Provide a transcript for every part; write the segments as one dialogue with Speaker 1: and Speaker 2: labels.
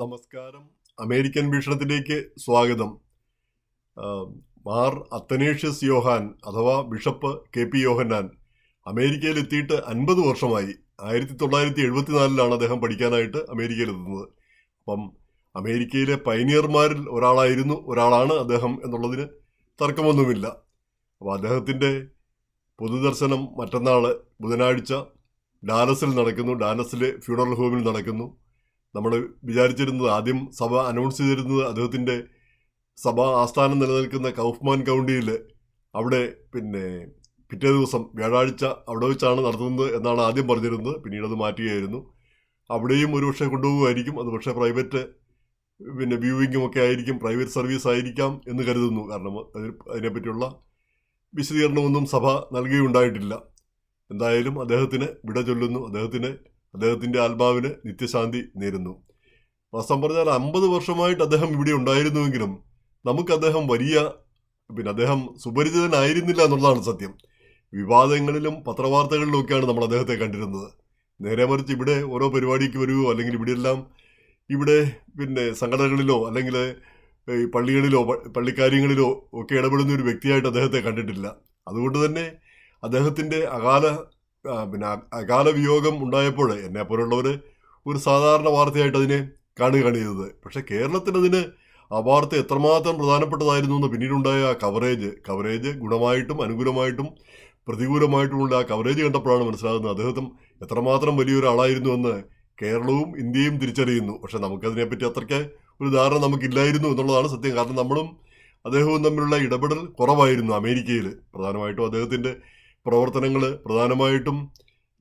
Speaker 1: നമസ്കാരം. അമേരിക്കൻ വീക്ഷണത്തിലേക്ക് സ്വാഗതം. മാർ അത്തനേഷ്യസ് യോഹാൻ അഥവാ ബിഷപ്പ് കെ പി യോഹന്നാൻ അമേരിക്കയിൽ എത്തിയിട്ട് അൻപത് വർഷമായി. ആയിരത്തി തൊള്ളായിരത്തി എഴുപത്തിനാലിലാണ് അദ്ദേഹം പഠിക്കാനായിട്ട് അമേരിക്കയിൽ എത്തുന്നത്. അപ്പം അമേരിക്കയിലെ പൈനിയർമാരിൽ ഒരാളായിരുന്നു ഒരാളാണ് അദ്ദേഹം എന്നുള്ളതിന് തർക്കമൊന്നുമില്ല. അപ്പോൾ അദ്ദേഹത്തിന്റെ പൊതുദർശനം മറ്റന്നാൾ ബുധനാഴ്ച ഡാലസിൽ നടക്കുന്നു. ഡാലസിലെ ഫ്യൂണറൽ ഹോമിൽ നടക്കുന്നു. നമ്മൾ വിചാരിച്ചിരുന്നത് ആദ്യം സഭ അനൗൺസ് ചെയ്തിരുന്നത് അദ്ദേഹത്തിന്റെ സഭ ആസ്ഥാനം നിലനിൽക്കുന്ന കൗഫ്മാൻ കൗണ്ടിയിൽ അവിടെ പിന്നെ പിറ്റേ ദിവസം വ്യാഴാഴ്ച അവിടെ വെച്ചാണ് നടത്തുന്നത് എന്നാണ് ആദ്യം പറഞ്ഞിരുന്നത്. പിന്നീട് അത് മാറ്റുകയായിരുന്നു. അവിടെയും ഒരുപക്ഷെ കൊണ്ടുപോകുമായിരിക്കും അത് പക്ഷേ പ്രൈവറ്റ് പിന്നെ വ്യൂവിങ്ങും ഒക്കെ ആയിരിക്കും. പ്രൈവറ്റ് സർവീസ് ആയിരിക്കാം എന്ന് കരുതുന്നു. കാരണം അതിന് അതിനെപ്പറ്റിയുള്ള വിശദീകരണമൊന്നും സഭ നൽകുകയുണ്ടായിട്ടില്ല എന്തായാലും അദ്ദേഹത്തിന് വിട ചൊല്ലുന്നു. അദ്ദേഹത്തിന് അദ്ദേഹത്തിന്റെ ആത്മാവിന് നിത്യശാന്തി നേരുന്നു. വാസ്തവം പറഞ്ഞാൽ അമ്പത് വർഷമായിട്ട് അദ്ദേഹം ഇവിടെ ഉണ്ടായിരുന്നുവെങ്കിലും നമുക്ക് അദ്ദേഹം വലിയ പിന്നെ അദ്ദേഹം സുപരിചിതനായിരുന്നില്ല എന്നുള്ളതാണ് സത്യം. വിവാദങ്ങളിലും പത്രവാർത്തകളിലും ഒക്കെയാണ് നമ്മൾ അദ്ദേഹത്തെ കണ്ടിരുന്നത്. നേരെ മറിച്ച് ഇവിടെ ഓരോ പരിപാടിക്ക് വരുമോ അല്ലെങ്കിൽ ഇവിടെയെല്ലാം ഇവിടെ പിന്നെ സംഘടനകളിലോ അല്ലെങ്കിൽ ഈ പള്ളികളിലോ പള്ളിക്കാര്യങ്ങളിലോ ഒക്കെ ഇടപെടുന്ന ഒരു വ്യക്തിയായിട്ട് അദ്ദേഹത്തെ കണ്ടിട്ടില്ല. അതുകൊണ്ട് തന്നെ അദ്ദേഹത്തിന്റെ അകാല പിന്നെ അകാല വിയോഗം ഉണ്ടായപ്പോൾ എന്നെ പോലുള്ളവർ ഒരു സാധാരണ വാർത്തയായിട്ട് അതിനെ കാണുകയാണ് ചെയ്തത്. പക്ഷേ കേരളത്തിൽ അതിന് ആ വാർത്ത എത്രമാത്രം പ്രധാനപ്പെട്ടതായിരുന്നു എന്ന് പിന്നീടുണ്ടായ കവറേജ് കവറേജ് ഗുണമായിട്ടും അനുകൂലമായിട്ടും പ്രതികൂലമായിട്ടുമുള്ള ആ കവറേജ് കണ്ടപ്പോഴാണ് മനസ്സിലാകുന്നത് അദ്ദേഹം എത്രമാത്രം വലിയൊരാളായിരുന്നു എന്ന് കേരളവും ഇന്ത്യയും തിരിച്ചറിയുന്നു. പക്ഷെ നമുക്കതിനെപ്പറ്റി അത്രയ്ക്ക് ഒരു ധാരണ നമുക്കില്ലായിരുന്നു എന്നുള്ളതാണ് സത്യം. കാരണം നമ്മളും അദ്ദേഹവും തമ്മിലുള്ള ഇടപെടൽ കുറവായിരുന്നു അമേരിക്കയിൽ. പ്രധാനമായിട്ടും അദ്ദേഹത്തിന്റെ പ്രവർത്തനങ്ങൾ പ്രധാനമായിട്ടും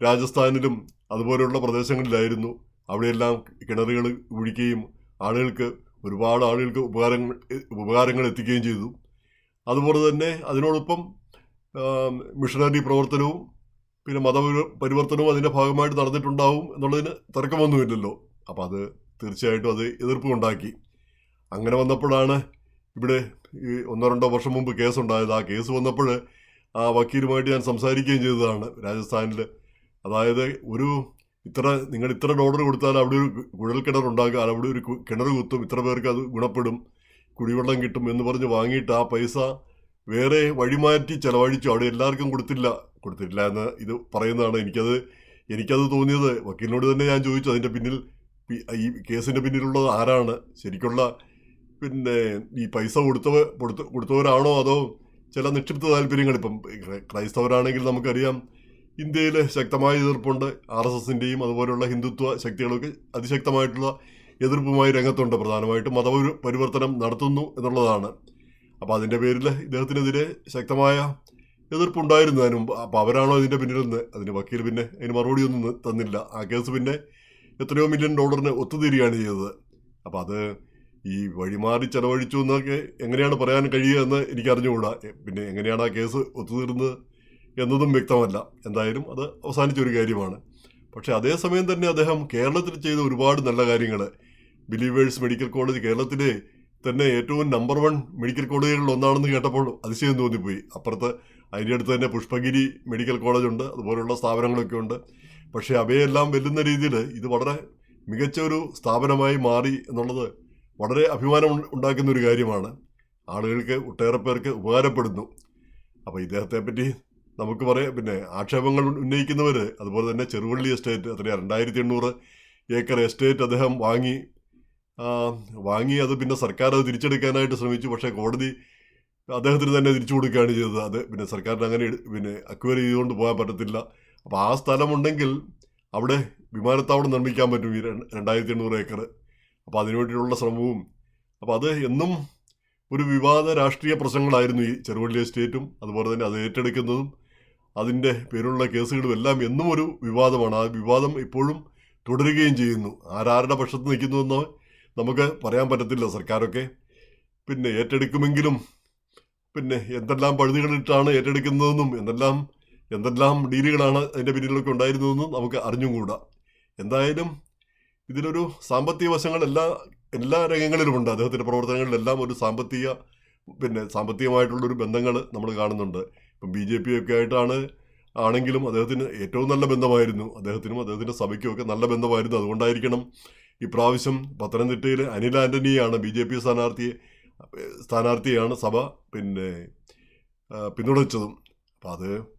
Speaker 1: രാജസ്ഥാനിലും അതുപോലെയുള്ള പ്രദേശങ്ങളിലായിരുന്നു. അവിടെയെല്ലാം കിണറുകൾ കുഴിക്കുകയും ആളുകൾക്ക് ഒരുപാട് ആളുകൾക്ക് ഉപകാരങ്ങൾ ഉപകാരങ്ങൾ എത്തിക്കുകയും ചെയ്തു. അതുപോലെ തന്നെ അതിനോടൊപ്പം മിഷണറി പ്രവർത്തനവും പിന്നെ മത പരിവർത്തനവും അതിന്റെ ഭാഗമായിട്ട് നടന്നിട്ടുണ്ടാവും എന്നുള്ളതിന് തർക്കമൊന്നുമില്ലല്ലോ. അപ്പോൾ അത് തീർച്ചയായിട്ടും അത് എതിർപ്പുണ്ടാക്കി. അങ്ങനെ വന്നപ്പോഴാണ് ഇവിടെ ഈ ഒന്നോ രണ്ടോ വർഷം മുമ്പ് കേസുണ്ടായത്. ആ കേസ് വന്നപ്പോൾ ആ വക്കീലുമായിട്ട് ഞാൻ സംസാരിക്കുകയും ചെയ്തതാണ് രാജസ്ഥാനിൽ അതായത് ഒരു ഇത്ര നിങ്ങൾ ഇത്ര ഡോളർ കൊടുത്താൽ അവിടെ ഒരു കുഴൽ കിണർ ഉണ്ടാക്കുക അവിടെ ഒരു കിണർ കുത്തും ഇത്ര പേർക്ക് അത് ഗുണപ്പെടും കുടിവെള്ളം കിട്ടും എന്ന് പറഞ്ഞ് വാങ്ങിയിട്ട് ആ പൈസ വേറെ വഴിമാറ്റി ചെലവഴിച്ചു. അവിടെ എല്ലാവർക്കും കൊടുത്തില്ല. കൊടുത്തില്ല എന്ന് ഇത് പറയുന്നതാണ് എനിക്കത് എനിക്കത് തോന്നിയത്. വക്കീലിനോട് തന്നെ ഞാൻ ചോദിച്ചു അതിന്റെ പിന്നിൽ ഈ- കേസിന്റെ പിന്നിലുള്ളത് ആരാണ്? ശരിക്കുള്ള പിന്നെ ഈ പൈസ കൊടുത്തവ കൊടുത്ത കൊടുത്തവരാണോ അതോ ചില നിക്ഷിപ്ത താല്പര്യങ്ങൾ ഇപ്പം ക്രൈ- ക്രൈസ്തവരാണെങ്കിൽ നമുക്കറിയാം ഇന്ത്യയിൽ ശക്തമായ എതിർപ്പുണ്ട്. ആർ എസ് എസിന്റെയും അതുപോലെയുള്ള ഹിന്ദുത്വ ശക്തികളൊക്കെ അതിശക്തമായിട്ടുള്ള എതിർപ്പുമായി രംഗത്തുണ്ട്. പ്രധാനമായിട്ടും മത പരിവർത്തനം നടത്തുന്നു എന്നുള്ളതാണ്. അപ്പോൾ അതിന്റെ പേരിൽ ഇദ്ദേഹത്തിനെതിരെ ശക്തമായ എതിർപ്പുണ്ടായിരുന്നു അതിന് മുമ്പ് അപ്പോൾ അവരാണോ ഇതിന്റെ പിന്നിലെന്ന് അതിന് വക്കീൽ പിന്നെ അതിന് മറുപടി ഒന്നും തന്നില്ല. ആ കേസ് പിന്നെ എത്രയോ മില്യൺ ഡോളറിന് ഒത്തുതീരുകയാണ് ചെയ്തത്. അപ്പോൾ അത് ഈ വഴിമാറി ചെലവഴിച്ചു എന്നൊക്കെ എങ്ങനെയാണ് പറയാൻ കഴിയുക എന്ന് എനിക്ക് അറിഞ്ഞുകൂടാ പിന്നെ എങ്ങനെയാണ് ആ കേസ് ഒത്തുതീർന്നത് എന്നതും വ്യക്തമല്ല. എന്തായാലും അത് അവസാനിച്ച ഒരു കാര്യമാണ്. പക്ഷേ അതേസമയം തന്നെ അദ്ദേഹം കേരളത്തിൽ ചെയ്ത ഒരുപാട് നല്ല കാര്യങ്ങൾ. ബിലീവേഴ്സ് മെഡിക്കൽ കോളേജ് കേരളത്തിലെ തന്നെ ഏറ്റവും നമ്പർ വൺ മെഡിക്കൽ കോളേജുകളിൽ ഒന്നാണെന്ന് കേട്ടപ്പോൾ അതിശയം തോന്നിപ്പോയി. അപ്പുറത്ത് അതിന്റെ അടുത്ത് തന്നെ പുഷ്പഗിരി മെഡിക്കൽ കോളേജുണ്ട്. അതുപോലുള്ള സ്ഥാപനങ്ങളൊക്കെ ഉണ്ട്. പക്ഷേ അവയെല്ലാം വെല്ലുന്ന രീതിയിൽ ഇത് വളരെ മികച്ച ഒരു സ്ഥാപനമായി മാറി എന്നുള്ളത് വളരെ അഭിമാനം ഉണ്ടാക്കുന്ന ഒരു കാര്യമാണ്. ആളുകൾക്ക് ഒട്ടേറെ പേർക്ക് ഉപകാരപ്പെടുന്നു. അപ്പോൾ ഇദ്ദേഹത്തെ പറ്റി നമുക്ക് പറയാം. പിന്നെ ആക്ഷേപങ്ങൾ ഉന്നയിക്കുന്നവർ അതുപോലെ തന്നെ ചെറുവള്ളി എസ്റ്റേറ്റ് അത്രയാണ് രണ്ടായിരത്തി എണ്ണൂറ് ഏക്കർ എസ്റ്റേറ്റ് അദ്ദേഹം വാങ്ങി. വാങ്ങി അത് പിന്നെ സർക്കാർ അത് തിരിച്ചെടുക്കാനായിട്ട് ശ്രമിച്ചു. പക്ഷേ കോടതി അദ്ദേഹത്തിന് തന്നെ തിരിച്ചു കൊടുക്കുകയാണ് ചെയ്തത്. അത് പിന്നെ സർക്കാരിന് അങ്ങനെ പിന്നെ അക്വയർ ചെയ്തുകൊണ്ട് പോകാൻ പറ്റത്തില്ല. അപ്പോൾ ആ സ്ഥലമുണ്ടെങ്കിൽ അവിടെ വിമാനത്താവളം നിർമ്മിക്കാൻ പറ്റും ഈ രണ്ട്- രണ്ടായിരത്തി എണ്ണൂറ് ഏക്കർ അപ്പോൾ അതിനുവേണ്ടിയുള്ള ശ്രമവും. അപ്പോൾ അത് എന്നും ഒരു വിവാദ രാഷ്ട്രീയ പ്രശ്നങ്ങളായിരുന്നു ഈ ചെറുവള്ളി എസ്റ്റേറ്റും അതുപോലെ തന്നെ അത് ഏറ്റെടുക്കുന്നതും അതിന്റെ പേരിലുള്ള കേസുകളും എല്ലാം എന്നും ഒരു വിവാദമാണ്. ആ വിവാദം ഇപ്പോഴും തുടരുകയും ചെയ്യുന്നു. ആരാരുടെ പക്ഷത്ത് നിൽക്കുന്നുവെന്ന് നമുക്ക് പറയാൻ പറ്റത്തില്ല സർക്കാരൊക്കെ. പിന്നെ ഏറ്റെടുക്കുമെങ്കിലും പിന്നെ എന്തെല്ലാം പഴുതുകളിട്ടാണ് ഏറ്റെടുക്കുന്നതെന്നും എന്തെല്ലാം എന്തെല്ലാം ഡീലുകളാണ് അതിന്റെ പിന്നിലൊക്കെ ഉണ്ടായിരുന്നതെന്നും നമുക്ക് അറിഞ്ഞുകൂടാ എന്തായാലും ഇതിലൊരു സാമ്പത്തിക വശങ്ങൾ എല്ലാ എല്ലാ രംഗങ്ങളിലുമുണ്ട്. അദ്ദേഹത്തിന്റെ പ്രവർത്തനങ്ങളിലെല്ലാം ഒരു സാമ്പത്തിക പിന്നെ സാമ്പത്തികമായിട്ടുള്ളൊരു ബന്ധങ്ങൾ നമ്മൾ കാണുന്നുണ്ട്. ഇപ്പം ബി ജെ പി ഒക്കെ ആയിട്ടാണ് ആണെങ്കിലും അദ്ദേഹത്തിന് ഏറ്റവും നല്ല ബന്ധമായിരുന്നു. അദ്ദേഹത്തിനും അദ്ദേഹത്തിന്റെ സഭയ്ക്കും ഒക്കെ നല്ല ബന്ധമായിരുന്നു. അതുകൊണ്ടായിരിക്കണം ഇപ്രാവശ്യം പത്തനംതിട്ടയിൽ അനിൽ ആന്റണിയാണ് ബി ജെ പി സ്ഥാനാർത്ഥിയെ സ്ഥാനാർത്ഥിയാണ് സഭ പിന്നെ പിന്തുണച്ചതും. അപ്പം അത്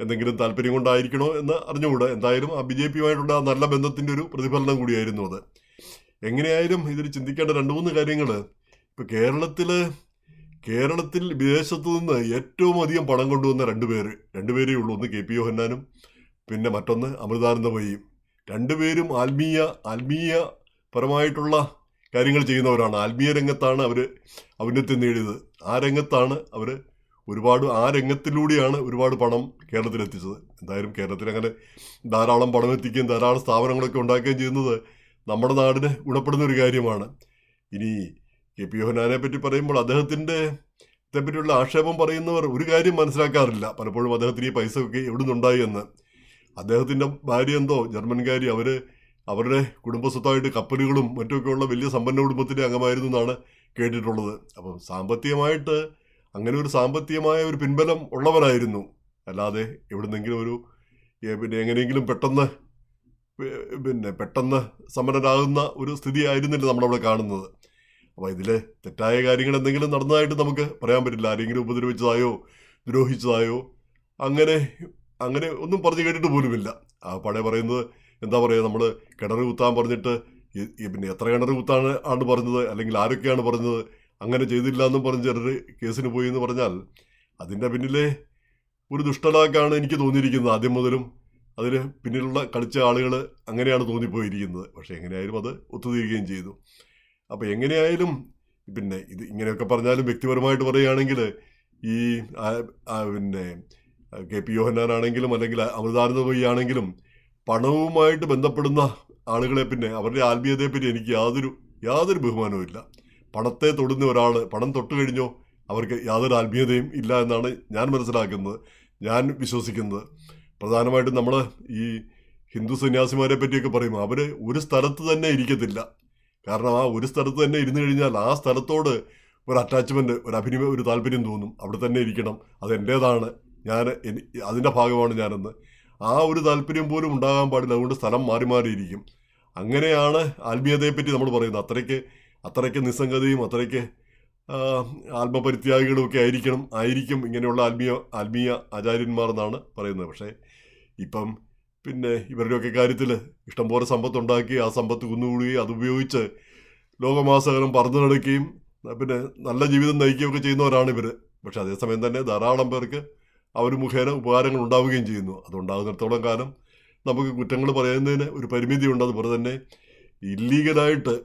Speaker 1: എന്തെങ്കിലും താല്പര്യം കൊണ്ടായിരിക്കണോ എന്ന് അറിഞ്ഞുകൂടാ. എന്തായാലും ആ ബി ജെ പിയുമായിട്ടുള്ള ആ നല്ല ബന്ധത്തിന്റെ ഒരു പ്രതിഫലനം കൂടിയായിരുന്നു അത്. എങ്ങനെയായാലും ഇതിൽ ചിന്തിക്കേണ്ട രണ്ട് മൂന്ന് കാര്യങ്ങൾ ഇപ്പോൾ കേരളത്തിൽ കേരളത്തിൽ വിദേശത്തു നിന്ന് ഏറ്റവും അധികം പണം കൊണ്ടുവന്ന രണ്ട് പേര്. രണ്ടുപേരേ ഉള്ളൂ. ഒന്ന് കെ പി യോഹന്നാനും പിന്നെ മറ്റൊന്ന് അമൃതാനന്ദമയിയും രണ്ടുപേരും ആത്മീയ ആത്മീയ പരമായിട്ടുള്ള കാര്യങ്ങൾ ചെയ്യുന്നവരാണ്. ആത്മീയ രംഗത്താണ് അവർ ഔന്നത്യം നേടിയത്. ആ രംഗത്താണ് അവർ ഒരുപാട് ആ രംഗത്തിലൂടെയാണ് ഒരുപാട് പണം കേരളത്തിൽ എത്തിച്ചത് എന്തായാലും കേരളത്തിൽ അങ്ങനെ ധാരാളം പണം എത്തിക്കുകയും ധാരാളം സ്ഥാപനങ്ങളൊക്കെ ഉണ്ടാക്കുകയും ചെയ്യുന്നത് നമ്മുടെ നാടിന് ഗുണപ്പെടുന്ന ഒരു കാര്യമാണ്. ഇനി കെ പി യോഹനാനെ പറ്റി പറയുമ്പോൾ അദ്ദേഹത്തിന്റെ പറ്റിയുള്ള ആക്ഷേപം പറയുന്നവർ ഒരു കാര്യം മനസ്സിലാക്കാറില്ല. പലപ്പോഴും അദ്ദേഹത്തിന് ഈ പൈസ ഒക്കെ എവിടെ നിന്നുണ്ടായി എന്ന്. അദ്ദേഹത്തിന്റെ ഭാര്യ എന്തോ ജർമ്മൻകാരി അവർ അവരുടെ കുടുംബസ്വത്തായിട്ട് കപ്പലുകളും മറ്റുമൊക്കെയുള്ള വലിയ സമ്പന്ന കുടുംബത്തിന്റെ അംഗമായിരുന്നു എന്നാണ് കേട്ടിട്ടുള്ളത്. അപ്പം സാമ്പത്തികമായിട്ട് അങ്ങനെ ഒരു സാമ്പത്തികമായ ഒരു പിൻബലം ഉള്ളവരായിരുന്നു അല്ലാതെ എവിടുന്നെങ്കിലും ഒരു പിന്നെ എങ്ങനെയെങ്കിലും പെട്ടെന്ന് പിന്നെ പെട്ടെന്ന് സമരനാകുന്ന ഒരു സ്ഥിതി ആയിരുന്നില്ല നമ്മളവിടെ കാണുന്നത്. അപ്പോൾ ഇതിൽ തെറ്റായ കാര്യങ്ങൾ എന്തെങ്കിലും നടന്നതായിട്ട് നമുക്ക് പറയാൻ പറ്റില്ല. ആരെങ്കിലും ഉപദ്രവിച്ചതായോ ദ്രോഹിച്ചതായോ അങ്ങനെ അങ്ങനെ ഒന്നും പറഞ്ഞു കേട്ടിട്ട് പോലുമില്ല. ആ പഴയ പറയുന്നത് എന്താ പറയുക നമ്മൾ കിണർ കുത്താൻ പറഞ്ഞിട്ട് പിന്നെ എത്ര കിണർ കുത്താണ് ആണ് പറഞ്ഞത് അല്ലെങ്കിൽ ആരൊക്കെയാണ് പറഞ്ഞത് അങ്ങനെ ചെയ്തില്ല എന്നും പറഞ്ഞ് ചിലർ കേസിന് പോയി എന്ന് പറഞ്ഞാൽ അതിന്റെ പിന്നിലെ ഒരു ദുഷ്ടലാക്കാണ് എനിക്ക് തോന്നിയിരിക്കുന്നത് ആദ്യം മുതലും. അതിന് പിന്നിലുള്ള കളിച്ച ആളുകൾ അങ്ങനെയാണ് തോന്നിപ്പോയിരിക്കുന്നത്. പക്ഷേ എങ്ങനെയായാലും അത് ഒത്തുതീരുകയും ചെയ്തു. അപ്പോൾ എങ്ങനെയായാലും പിന്നെ ഇത് ഇങ്ങനെയൊക്കെ പറഞ്ഞാലും വ്യക്തിപരമായിട്ട് പറയുകയാണെങ്കിൽ ഈ പിന്നെ കെ പി യോഹന്നാനാണെങ്കിലും അല്ലെങ്കിൽ അമൃതാനന്ദമയി ആണെങ്കിലും പണവുമായിട്ട് ബന്ധപ്പെടുന്ന ആളുകളെ പിന്നെ അവരുടെ ആത്മീയതയെ പറ്റി എനിക്ക് യാതൊരു യാതൊരു ബഹുമാനവും ഇല്ല പണത്തെ തൊടുന്ന ഒരാൾ പണം തൊട്ട് കഴിഞ്ഞോ അവർക്ക് യാതൊരു ആത്മീയതയും ഇല്ല എന്നാണ് ഞാൻ മനസ്സിലാക്കുന്നത് ഞാൻ വിശ്വസിക്കുന്നത്. പ്രധാനമായിട്ടും നമ്മൾ ഈ ഹിന്ദു സന്യാസിമാരെ പറ്റിയൊക്കെ പറയും അവർ ഒരു സ്ഥലത്ത് തന്നെ ഇരിക്കത്തില്ല. കാരണം ആ ഒരു സ്ഥലത്ത് തന്നെ ഇരുന്ന് കഴിഞ്ഞാൽ ആ സ്ഥലത്തോട് ഒരു അറ്റാച്ച്മെന്റ് ഒരു അഭിനിമ ഒരു താല്പര്യം തോന്നും. അവിടെ തന്നെ ഇരിക്കണം. അത് എന്റേതാണ് ഞാൻ അതിന്റെ ഭാഗമാണ് ഞാനെന്ന്. ആ ഒരു താല്പര്യം പോലും ഉണ്ടാകാൻ പാടില്ല. അതുകൊണ്ട് സ്ഥലം മാറി മാറിയിരിക്കും. അങ്ങനെയാണ് ആത്മീയതയെപ്പറ്റി നമ്മൾ പറയുന്നത്. അത്രയ്ക്ക് അത്രയ്ക്ക് നിസ്സംഗതയും അത്രയ്ക്ക് ആത്മപരിത്യാഗികളുമൊക്കെ ആയിരിക്കണം ആയിരിക്കും ഇങ്ങനെയുള്ള ആത്മീയ ആത്മീയ ആചാര്യന്മാർ എന്നാണ് പറയുന്നത്. പക്ഷേ ഇപ്പം പിന്നെ ഇവരുടെയൊക്കെ കാര്യത്തിൽ ഇഷ്ടംപോലെ സമ്പത്ത് ഉണ്ടാക്കി ആ സമ്പത്ത് കുന്നുകൂടുകയും അതുപയോഗിച്ച് ലോകമാസകലം പറന്നു നടക്കുകയും പിന്നെ നല്ല ജീവിതം നയിക്കുകയൊക്കെ ചെയ്യുന്നവരാണ് ഇവർ പക്ഷെ അതേസമയം തന്നെ ധാരാളം പേർക്ക് അവർ മുഖേന ഉപകാരങ്ങൾ ഉണ്ടാവുകയും ചെയ്യുന്നു. അതുണ്ടാകുന്നിടത്തോളം കാലം നമുക്ക് കുറ്റങ്ങൾ പറയുന്നതിന് ഒരു പരിമിതിയുണ്ട്. അതുപോലെ തന്നെ ഇല്ലീഗലായിട്ട്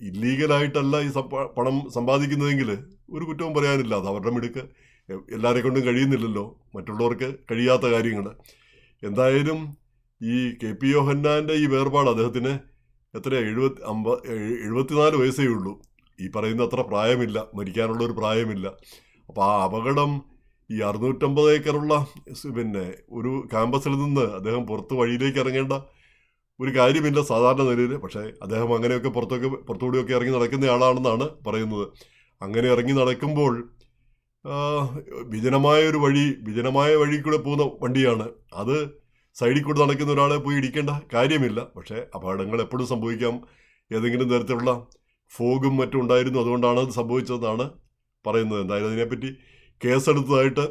Speaker 1: ഇല്ലീഗലായിട്ടല്ല ഈ പണം സമ്പാദിക്കുന്നതെങ്കിൽ ഒരു കുറ്റവും പറയാനില്ല. അത് അവരുടെ മിടുക്ക്. എല്ലാവരെ കൊണ്ടും കഴിയുന്നില്ലല്ലോ. മറ്റുള്ളവർക്ക് കഴിയാത്ത കാര്യങ്ങൾ എന്തായാലും ഈ കെ പി യോഹന്നാന്റെ ഈ വേർപാട് അദ്ദേഹത്തിന് എത്ര എഴുപത്തി അമ്പ എഴു- എഴുപത്തിനാല് വയസ്സേ ഉള്ളൂ. ഈ പറയുന്ന അത്ര പ്രായമില്ല. മരിക്കാനുള്ള ഒരു പ്രായമില്ല. അപ്പോൾ ആ അപകടം ഈ അറുന്നൂറ്റമ്പത് ഏക്കറുള്ള പിന്നെ ഒരു ക്യാമ്പസിൽ നിന്ന് അദ്ദേഹം പുറത്ത് വഴിയിലേക്ക് ഇറങ്ങേണ്ട ഒരു കാര്യമില്ല സാധാരണ നിലയിൽ. പക്ഷേ അദ്ദേഹം അങ്ങനെയൊക്കെ പുറത്തൊക്കെ പുറത്തുകൂടിയൊക്കെ ഇറങ്ങി നടക്കുന്ന ആളാണെന്നാണ് പറയുന്നത്. അങ്ങനെ ഇറങ്ങി നടക്കുമ്പോൾ വിജനമായ ഒരു വഴി വിജനമായ വഴി കൂടെ പോകുന്ന വണ്ടിയാണ്. അത് സൈഡിൽ കൂടെ നടക്കുന്ന ഒരാളെ പോയി ഇടിക്കേണ്ട കാര്യമില്ല. പക്ഷേ അപകടങ്ങൾ എപ്പോഴും സംഭവിക്കാം. ഏതെങ്കിലും തരത്തിലുള്ള ഫോഗും മറ്റും ഉണ്ടായിരുന്നു. അതുകൊണ്ടാണ് അത് സംഭവിച്ചതെന്നാണ് പറയുന്നത്. എന്തായാലും അതിനെപ്പറ്റി കേസെടുത്തതായിട്ട്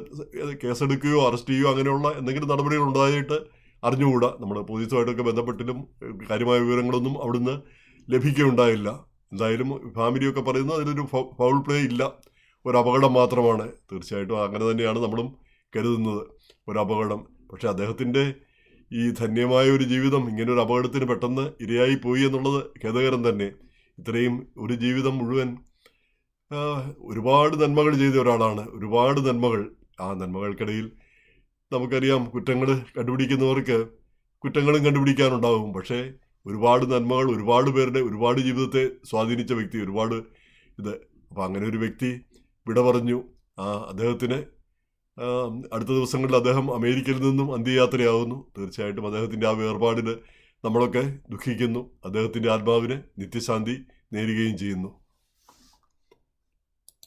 Speaker 1: കേസെടുക്കുകയോ അറസ്റ്റ് ചെയ്യുകയോ അങ്ങനെയുള്ള എന്തെങ്കിലും നടപടികൾ ഉണ്ടായിട്ട് അറിഞ്ഞുകൂടാ. നമ്മൾ പോലീസുമായിട്ടൊക്കെ ബന്ധപ്പെട്ടിലും കാര്യമായ വിവരങ്ങളൊന്നും അവിടുന്ന് ലഭിക്കുകയുണ്ടായില്ല. എന്തായാലും ഫാമിലിയൊക്കെ പറയുന്നത് അതിലൊരു ഫൗൾ പ്ലേ ഇല്ല. ഒരു അപകടം മാത്രമാണ്. തീർച്ചയായിട്ടും അങ്ങനെ തന്നെയാണ് നമ്മളും കരുതുന്നത്. ഒരു അപകടം. പക്ഷേ അദ്ദേഹത്തിന്റെ ഈ ധന്യമായ ഒരു ജീവിതം ഇങ്ങനെ ഒരു അപകടത്തിന് പെട്ടെന്ന് ഇരയായി പോയി എന്നുള്ളത് ഖേദകരം തന്നെ. ഇത്രയും ഒരു ജീവിതം മുഴുവൻ ഒരുപാട് നന്മകൾ ചെയ്ത ഒരാളാണ്. ഒരുപാട് നന്മകൾ. ആ നന്മകൾക്കിടയിൽ നമുക്കറിയാം കുറ്റങ്ങൾ കണ്ടുപിടിക്കുന്നവർക്ക് കുറ്റങ്ങളും കണ്ടുപിടിക്കാനുണ്ടാകും പക്ഷേ ഒരുപാട് നന്മകൾ ഒരുപാട് പേരുടെ ഒരുപാട് ജീവിതത്തെ സ്വാധീനിച്ച വ്യക്തി ഒരുപാട് ഇത് അപ്പോൾ അങ്ങനെ ഒരു വ്യക്തി വിട പറഞ്ഞു. ആ അദ്ദേഹത്തിന് അടുത്ത ദിവസങ്ങളിൽ അദ്ദേഹം അമേരിക്കയിൽ നിന്നും അന്ത്യയാത്രയാകുന്നു തീർച്ചയായിട്ടും അദ്ദേഹത്തിന്റെ ആ വേർപാടിന് നമ്മളൊക്കെ ദുഃഖിക്കുന്നു. അദ്ദേഹത്തിന്റെ ആത്മാവിന് നിത്യശാന്തി നേരുകയും ചെയ്യുന്നു.